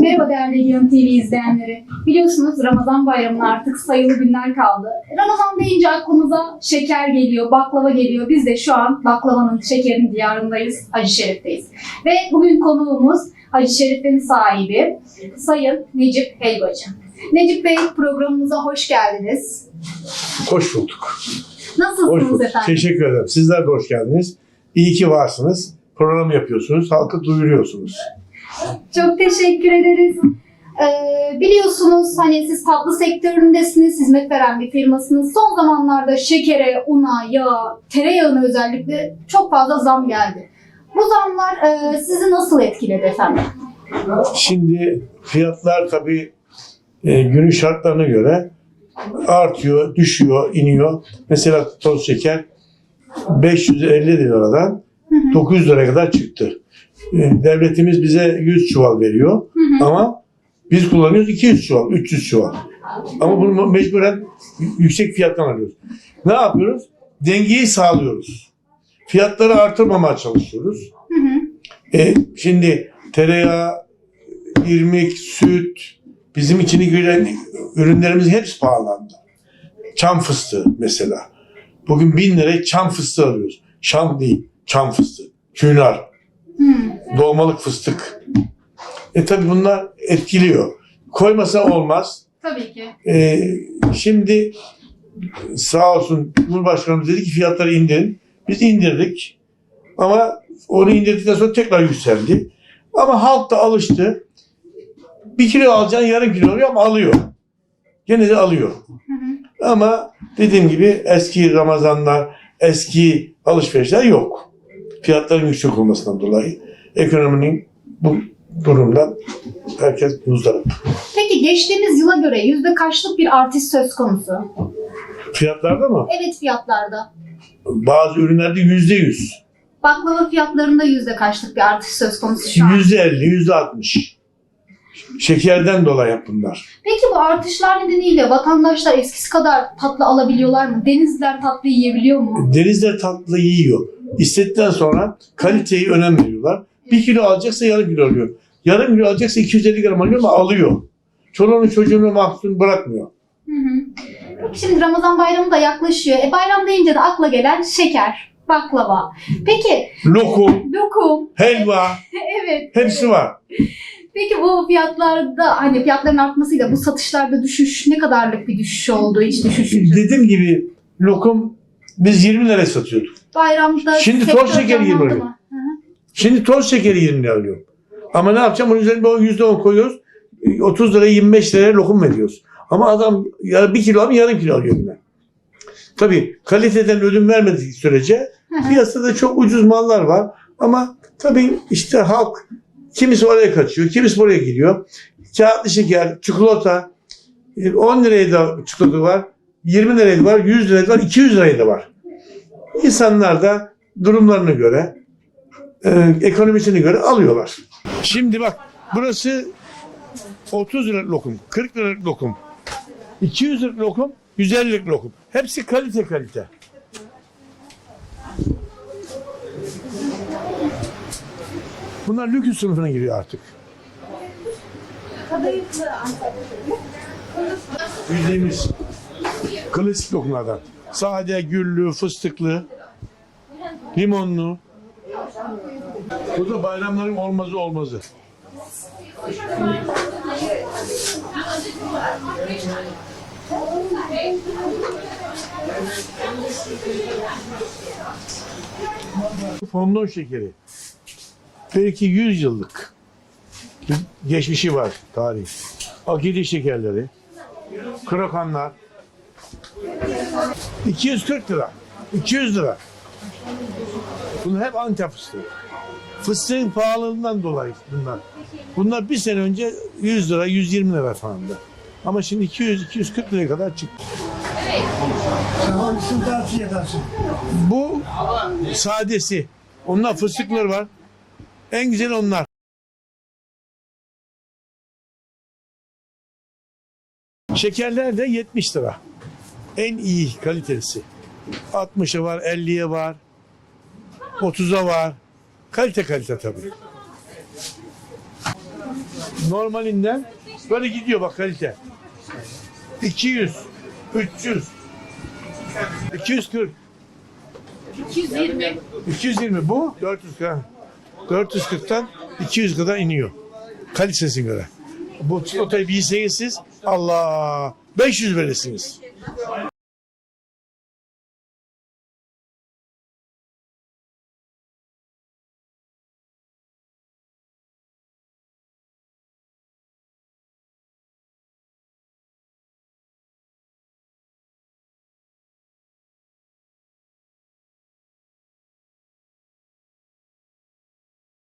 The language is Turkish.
Merhaba değerli Yön TV izleyenleri. Biliyorsunuz Ramazan bayramına artık sayılı günler kaldı. Ramazan deyince aklımıza şeker geliyor, baklava geliyor. Biz de şu an baklavanın, şekerin diyarındayız, Hacı Şerif'teyiz. Ve bugün konuğumuz Hacı Şerif'in sahibi Sayın Necip Helvacı. Necip Bey programımıza hoş geldiniz. Hoş bulduk. Hoş Nasılsınız bulduk. efendim? Teşekkür ederim. Sizler de hoş geldiniz. İyi ki varsınız. Program yapıyorsunuz. Halkı duyuruyorsunuz. Çok teşekkür ederiz. Ee, biliyorsunuz hani siz tatlı sektöründesiniz, hizmet veren bir firmasınız. Son zamanlarda şekere, una, yağa, tereyağına özellikle çok fazla zam geldi. Bu zamlar e, sizi nasıl etkiledi efendim? Şimdi fiyatlar tabii e, günün şartlarına göre artıyor, düşüyor, iniyor. Mesela toz şeker 550 liradan 900 liraya kadar çıktı. E, devletimiz bize 100 çuval veriyor Hı hı. ama biz kullanıyoruz 200 çuval, 300 çuval. Ama bunu mecburen yüksek fiyattan alıyoruz. Ne yapıyoruz? Dengeyi sağlıyoruz. Fiyatları artırmamaya çalışıyoruz. Hı hı. E, şimdi tereyağı, irmik, süt, bizim içine giren ürünlerimiz hepsi pahalandı. Çam fıstığı mesela. Bugün bin liraya çam fıstığı alıyoruz. Şam değil, çam fıstığı. Künar, Hı. Dolmalık fıstık. E tabi bunlar etkiliyor. Koymasa olmaz. Tabii ki. E, şimdi sağ olsun Cumhurbaşkanımız dedi ki fiyatları indirin. Biz indirdik. Ama onu indirdikten sonra tekrar yükseldi. Ama halk da alıştı. Bir kilo alacaksın yarım kilo alıyor ama alıyor. Gene de alıyor. Hı hı. Ama dediğim gibi eski Ramazanlar, eski alışverişler yok. Fiyatların yüksek olmasından dolayı ekonominin bu durumdan herkes muzdarip. Peki geçtiğimiz yıla göre yüzde kaçlık bir artış söz konusu? Fiyatlarda mı? Evet fiyatlarda. Bazı ürünlerde yüzde yüz, Baklava fiyatlarında yüzde kaçlık bir artış söz konusu şu an? yüzde elli, yüzde altmış. Şekerden dolayı bunlar. Peki bu artışlar nedeniyle vatandaşlar eskisi kadar tatlı alabiliyorlar mı? Denizliler tatlı yiyebiliyor mu? Denizler tatlı yiyor. İstedikten sonra kaliteyi önem veriyorlar. Bir kilo alacaksa yarım kilo alıyor. Yarım kilo alacaksa 250 gram alıyor ama alıyor. Çoluğunu çocuğunu mahzun bırakmıyor. Hı hı. Şimdi Ramazan bayramı da yaklaşıyor. E bayram deyince de akla gelen şeker, baklava. Peki Lokum, lokum, helva evet. hepsi var. Peki bu fiyatlarda hani fiyatların artmasıyla bu satışlarda düşüş ne kadarlık bir düşüş oldu? Hiç düşüş yok. Dediğim gibi lokum biz 20 liraya satıyorduk. Bayramda Şimdi toz mı? Hı hı. Şimdi toz şekeri 20 liraya alıyorum. Ama ne yapacağım? Onun üzerine o %10 koyuyoruz. 30 liraya 25 liraya lokum veriyoruz. Ama adam ya bir kilo alıyor yarım kilo alıyor yine. Tabii kaliteden ödün vermediği sürece piyasada çok ucuz mallar var. Ama tabii işte halk kimisi oraya kaçıyor, kimisi buraya gidiyor. Kağıtlı şeker, çikolata, e, 10 liraya da çikolata var, 20 liraya da var, 100 liraya da var, 200 liraya da var. İnsanlar da durumlarına göre, e, ekonomisine göre alıyorlar. Şimdi bak burası 30 lira lokum, 40 lira lokum, 200 lira lokum, 150 lira lokum. Hepsi kalite kalite. Bunlar lüküs sınıfına giriyor artık. Bildiğimiz klasik lokumlardan. Sade, güllü, fıstıklı, limonlu. Bu da bayramların olmazı olmazı. Fondon şekeri. Belki 100 yıllık geçmişi var tarih. Akidi şekerleri, krokanlar. 240 lira, 200 lira. Bunlar hep Antep fıstığı. Fıstığın pahalılığından dolayı bunlar. Bunlar bir sene önce 100 lira, 120 lira falandı. Ama şimdi 200-240 liraya kadar çıktı. Bu sadesi. Onlar fıstıkları var. En güzel onlar. Şekerler de 70 lira. En iyi kalitesi. 60'a var, 50'ye var. 30'a var. Kalite kalite tabii. normalinden böyle gidiyor bak kalite. 200, 300, 240, 220. 220 bu 440. ha. 440'tan 200 kadar iniyor. Kalitesine göre. Bu çikolatayı bir yeseniz siz Allah 500 verirsiniz.